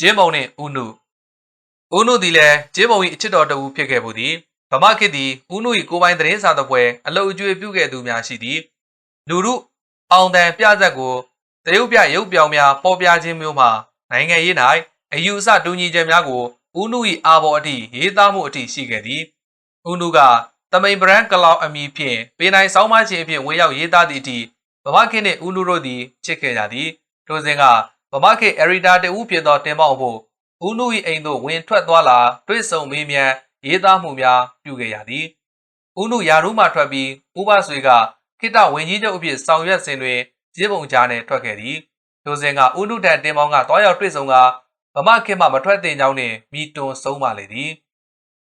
ဂျင်းမုံနှင့်ဦးနုဦးနုသည်လည်းဂျင်းမုံ၏အချစ်တော်တဦးဖြစ်ခဲ့မှုသည်ဗမာခေတ်သည်ဦးနု၏ကိုယ်ပိုင်သတင်းစာသပွဲအလုတ်အကျွေးပြုခဲ့သူများရှိသည်လူရုအောင်တန်ပြဇက်ကိုတရုတ်ပြရုပ်ပြောင်များပေါ်ပြခြင်းမျိုးမှာနိုင်ငံရေး၌အယူအဆတူညီချက်များကိုဦးနု၏အာဘော်အထိရေးသားမှုအထိရှိခဲ့သည်ဦးနုကတမိန်ဘရန်ကလောက်အမည်ဖြင့်ပေနိုင်ဆောင်းမခြင်းအဖြစ်ဝင်ရောက်ရေးသားသည့်အထိဗမာခေတ်နှင့်ဦးနုတို့သည်ချစ်ခဲ့ကြသည်ထိုစဉ်က ဗမာခေတ်အရီတာတဦးဖြစ်သောတင်မောက်ဖို့ဦးနု၏အိမ်သို့ဝင်ထွက်သွားလာတွေ့ဆုံမေးမြန်းရေးသားမှုများပြုခဲ့ရသည်ဦးနုယာရုမှထွက်ပြီးဥပဆွေကခိတဝင်ကြီးချုပ်အဖြစ်ဆောင်ရွက်စဉ်တွင်ကြေးပုံကြားနှင့်ထွက်ခဲ့သည်ထိုစဉ်ကဦးနုတန်တင်မောင်ကတွားရောက်တွေ့ဆုံကဗမာခေတ်မှမထွက်သင့်ကြောင်းနှင့်မိတွန်းဆုံးပါလေသည်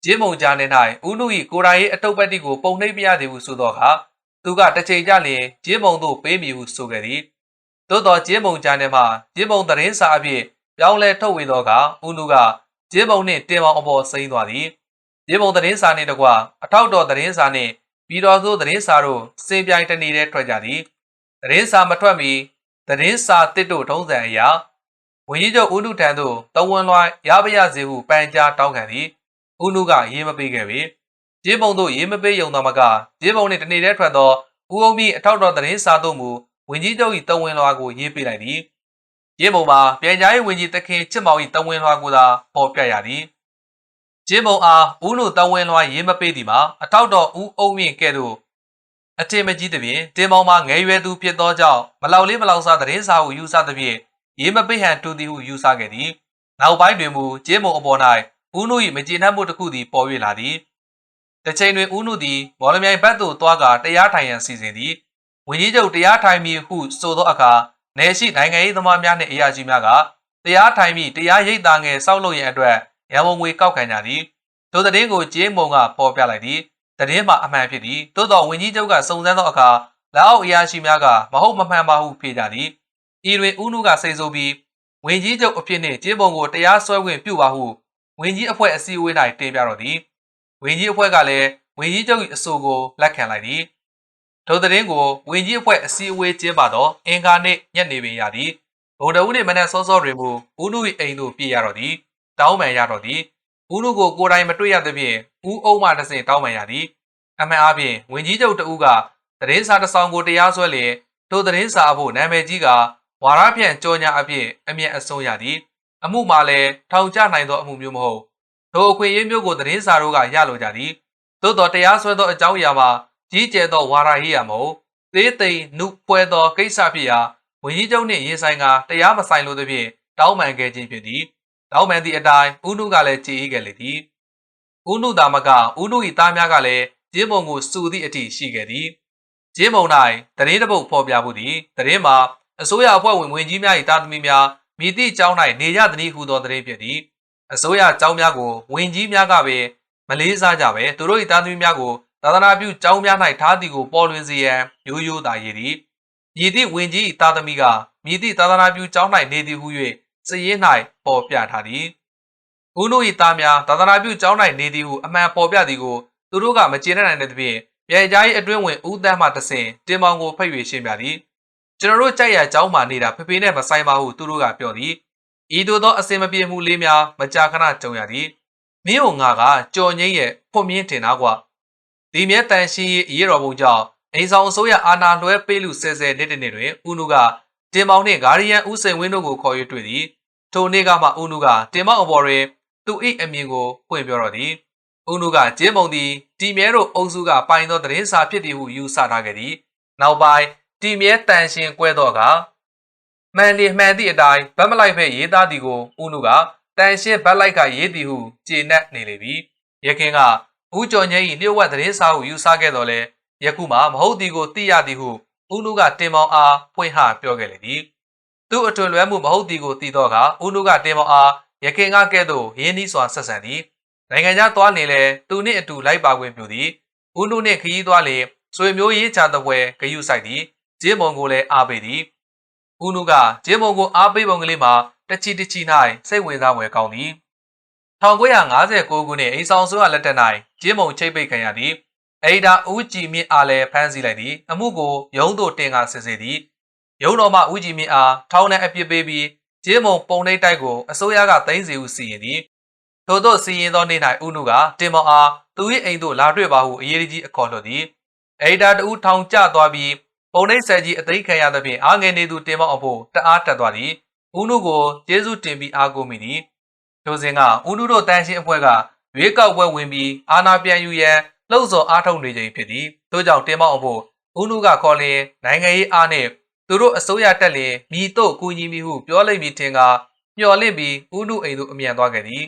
ကြေးပုံကြားနှင့်၌ဦးနု၏ကိုယ်တိုင်၏အတုပ်ပတ်တိကိုပုံနှိပ်ပြရသည်ဟုဆိုသောအခါသူကတစ်ချိန်ကြလျင်ကြေးပုံသို့ပေးမည်ဟုဆိုခဲ့သည် သို့သောကြေးပုံကြားနှင့်မှကြေးပုံသတင်းစာအဖြစ်ပြောင်းလဲထုတ်ဝေသောအခါဦးနုကကြေးပုံနှင့်တင်မောင်အပေါ်စိမ့်သွားသည်ကြေးပုံသတင်းစာနှင့်တကွအထောက်တော်သတင်းစာနှင့်ပြည်တော်စုသတင်းစာတို့စင်ပြိုင်တနေတည်းထွက်ကြသည်သတင်းစာမထွက်မီသတင်းစာတစ်တို့ထုံးစံအရာဝန်ကြီးချုပ်ဦးနုထံသို့တဝန်လွှာရပါရစေဟုပန်ကြားတောင်းခံသည်ဦးနုကရေးမပေးခဲ့ပေကြေးပုံသို့ရေးမပေးယုံသောမကကြေးပုံနှင့်တနေတည်းထွက်သောဦးအောင်ပြီးအထောက်တော်သတင်းစာတို့မူ ဝန်ကြီးချုပ်၏တဝန်လွှာကိုရေးပေးလိုက်သည်ကြေးပုံမှာပြန်ကြားရေးဝန်ကြီးတခင်ချစ်မောင်၏တဝန်လွှာကိုသာပေါ်ပြရသည်ကြေးပုံအားဦးနုတဝန်လွှာရေးမပေးသည်မှာအထောက်တော်ဦးအုံမြင့်ကဲ့သို့အထင်မကြီးသဖြင့်တင်မောင်မှာငယ်ရွယ်သူဖြစ်သောကြောင့်မလောက်လေးမလောက်စားသတင်းစာဟုယူဆသဖြင့်ရေးမပိဟန်တူသည်ဟုယူဆခဲ့သည်နောက်ပိုင်းတွင်မူကျေးမုံအပေါ်၌ဦးနု၏မကျေနပ်မှုတစ်ခုသည်ပေါ်၍လာသည်တစ်ချိန်တွင်ဦးနုသည်မော်လမြိုင်ဘက်သို့သွားကာတရားထိုင်ရန်စီစဉ်သည် ဝင်းကြီးချုပ်တရားထိုင်မည်ဟုဆိုသောအခါနယ်ရှိနိုင်ငံရေးသမားများနှင့်အရာရှိများကတရားထိုင်မည်တရားရိပ်သာငယ်စောက်လုပ်ရန်အတွက်ရန်ပုံငွေကောက်ခံကြသည်ထိုသတင်းကိုကျေးမုံကပေါ်ပြလိုက်သည်တည်င်းမှာအမှန်ဖြစ်သည်သို့တော်ဝင်းကြီးချုပ်ကစုံစမ်းသောအခါလက်အောက်အရာရှိများကမဟုတ်မမှန်ပါဟုဖြေကြသည်ဤတွင်ဦးနုကစိတ်ဆိုးပြီးဝင်းကြီးချုပ်အဖြစ်နှင့်ကျေးပုံကိုတရားစွဲခွင့်ပြုပါဟုဝင်းကြီးအဖွဲ့အစည်းအဝေး၌တင်ပြတော်သည်ဝင်းကြီးအဖွဲ့ကလည်းဝင်းကြီးချုပ်၏အဆိုကိုလက်ခံလိုက်သည် ထိုတည်င်းကိုဝင်းကြီးအဖွဲ့အစည်းအဝေးကျင်းပသောအင်္ဂါနေ့ညနေပင်ရသည်ဗုဒ္ဓဦးနှင့်မနက်စောစောတွင်မူဦးနု၏အိမ်သို့ပြေးရတော်သည်တောင်းပန်ရတော်သည်ဦးနုကိုကိုယ်တိုင်မတွေ့ရသဖြင့်ဦးအုံးမှတစ်စင်တောင်းပန်ရသည်အမှန်အားဖြင့်ဝင်ကြီးချုပ်တဦးကသတင်းစာတစ်စောင်ကိုတရားစွဲလျင်ထိုသတင်းစာအဖို့နာမည်ကြီးကဝါရဖြန့်ကြော်ညာအဖြစ်အမျက်အဆုံးရသည်အမှုမှာလည်းထောင်ကျနိုင်သောအမှုမျိုးမဟုတ်ထိုအခွင့်အရေးမျိုးကိုသတင်းစာတို့ကရလိုကြသည်သို့တော်တရားစွဲသောအကြောင်းအရာမှာ ကြီးကျယ်သောဝါရရေးရမဟုတ်သေးသိမ်နှုတ်ပွဲသောကိစ္စဖြစ်ရာဝင်ကြီးချုပ်နှင့်ရင်ဆိုင်ကတရားမဆိုင်လို့သဖြင့်တောင်းပန်ခဲ့ခြင်းဖြစ်သည်တောင်းပန်သည့်အတိုင်းဦးနုကလည်းကြည်အေးခဲ့လေသည်ဦးနုသာမကဦးနု၏သားများကလည်းဂျင်းမုံကိုစူသည့်အထိရှိခဲ့သည်ဂျင်းမုံ၌တရင်တပုတ်ဖော်ပြမှုသည်တရင်မှာအစိုးရအဖွဲ့ဝင်ဝင်ကြီးများ၏တာသမီများမိသည့်ကျောင်း၌နေရသည်ဟုသောတရင်ဖြစ်သည်အစိုးရကျောင်းများကိုဝင်ကြီးများကပင်မလေးစားကြပဲသူတို့၏တာသမီများကို သာသနာပြုကျောင်းများ၌ထားသည်ကိုပေါ်လွင်စေရန်ရိုးရိုးသာရည်သည်မြည်သည့်ဝင်ကြီး၏တာသမီကမြည်သည့်သာသနာပြုကျောင်း၌နေသည်ဟု၍စည်ရင်၌ပေါ်ပြထားသည်ဦးနု၏သားများသာသနာပြုကျောင်း၌နေသည်ဟုအမှန်ပေါ်ပြသည်ကိုသူတို့ကမကျေနပ်နိုင်တဲ့သဖြင့်ပြည်ကြားရေးအတွင်းဝင်ဦးတန်းမှတဆင်တင်မောင်ကိုဖိတ်၍ရှင်းပြသည်ကျွန်တော်တို့ကြိုက်ရကျောင်းမှနေတာဖေဖေနဲ့မဆိုင်ပါဟုသူတို့ကပြောသည်ဤသို့သောအစင်မပြေမှုလေးများမကြာခဏကြုံရသည်မင်းတို့ငါကကြော်ငိမ့်ရဲ့ဖွင့်မြင့်တင်သားကွာ ဒီမြဲတန်ရှိရေးရေတော်ဘုံကြောင့်အိမ်ဆောင်အစိုးရအာဏာလွှဲပေးလူဆဲဆဲနေ့တနေ့တွင်ဦးနုကတင်မောင်နှင့်ဂါရီယန်ဦးစိန်ဝင်းတို့ကိုခေါ်၍တွေ့သည်ထိုနေ့ကမှဦးနုကတင်မောင်အပေါ်တွင်သူ၏အမြင်ကိုဖွင့်ပြောတော်သည်ဦးနုကကျင်းမုံသည်တီမြဲတို့အုပ်စုကပိုင်သောသတင်းစာဖြစ်သည်ဟုယူဆထားခဲ့သည်နောက်ပိုင်းတီမြဲတန်ရှင်ကွဲသောကမှန်လျမှန်သည့်အတိုင်းဗတ်မလိုက်ဖဲရေးသားသည်ကိုဦးနုကတန်ရှင်ဗတ်လိုက်ကရေးသည်ဟုကျေနပ်နေလေပြီရခင်က ဦးကျော်ငိမ့်၏လျှို့ဝှက်သတင်းစာဟုယူဆခဲ့တော်လဲယခုမှမဟုတ်သည်ကိုသိရသည်ဟုဦးနုကတင်မောင်အားဖွင့်ဟပြောခဲ့လေသည်သူ့အထွန်လွဲမှုမဟုတ်သည်ကိုသိတော့ကဦးနုကတင်မောင်အားရခင်ကကဲ့သို့ရင်းနှီးစွာဆက်ဆံသည်နိုင်ငံခြားသွားနေလဲသူနှင့်အတူလိုက်ပါခွင့်ပြုသည်ဦးနုနှင့်ခရီးသွားလေဆွေမျိုးရေးချတဲ့ပွဲဂယုစိုက်သည်ဂျင်းမုံကိုလည်းအားပေးသည်ဦးနုကဂျင်းမုံကိုအားပေးပုံကလေးမှာတချီတချီ၌စိတ်ဝင်စားဖွယ်ကောင်းသည် 1959ခုနှစ်အိမ်ဆောင်ဆိုးရလက်ထက်၌ဂျင်းမုံချိတ်ပိတ်ခံရသည်အိဒါဦးကြည်မြင့်အားလည်းဖမ်းဆီးလိုက်သည်အမှုကိုရုံးသို့တင်ကားစစ်ဆေးသည်ရုံးတော်မှဦးကြည်မြင့်အားထောင်ထဲအပြစ်ပေးပြီးဂျင်းမုံပုံနှိပ်တိုက်ကိုအစိုးရကသိမ်းစီဟုစီရင်သည်ထို့သောစီရင်သောနေ့၌ဥနုကတင်မောင်အားသူ၏အိမ်သို့လာတွေ့ပါဟုအရေးကြီးအခေါ်လွှတ်သည်အေဒါတူထောင်ကျသွားပြီးပုံနှိပ်ဆက်ကြီးအသိခံရသဖြင့်အာငယ်နေသူတင်မောင်အဖို့တအားတက်သွားသည်ဥနုကိုကျေးဇူးတင်ပြီးအားကိုးမိသည် ထိုစဉ်ကဥနုတို့တန်းရှင်းအဖွဲ့ကရွေးကောက်ပွဲဝင်ပြီးအာဏာပြန်ယူရန်လှုံ့ဆော်အားထုတ်နေခြင်းဖြစ်သည်ထို့ကြောင့်တင်မောင်အဖို့ဥနုကခေါ်လင်နိုင်ငံရေးအားနှင့်သူတို့အစိုးရတက်လင်မိတို့ကူညီမိဟုပြောလိုက်ပြီးထင်ကမျော်လင့်ပြီးဥနုအိမ်သို့အမြန်သွားခဲ့သည်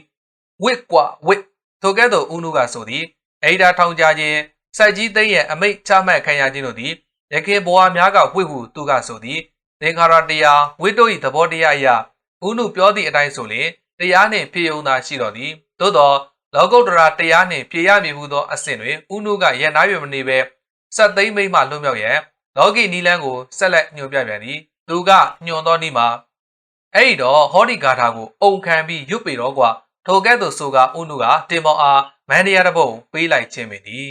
ဝစ်ကွာဝစ်ထိုကဲ့သို့ဥနုကဆိုသည်အိဒါထောင်ကြခြင်းစိုက်ကြီးသိမ်းရဲ့အမိတ်ချမှတ်ခံရခြင်းတို့သည်ရခင်ဘဝများကဝစ်ဟုသူကဆိုသည်သင်္ခါရတရားဝိတ္တု၏သဘောတရားအရဥနုပြောသည့်အတိုင်းဆိုလျှင် တရားနှင့်ဖြည့်ုံသာရှိတော်သည်သို့သောလောကုတ္တရာတရားနှင့်ဖြည့်ရမည်ဟုသောအစဉ်တွင်ဥနုကရန်နာရွယ်မနေဘဲဆက်သိမ်းမိမှလွတ်မြောက်ရန်လောကီနီလန်းကိုဆက်လက်ညွှန်ပြပြန်သည်သူကညွှန်သောနီးမှာအဲ့ဒီတော့ဟောဒီဂါထာကိုအုံခံပြီးရွတ်ပေတော့ကွာထိုကဲ့သို့ဆိုကဥနုကတင်မောင်အားမန်နီယာတပုတ်ပေးလိုက်ခြင်းပင်သည်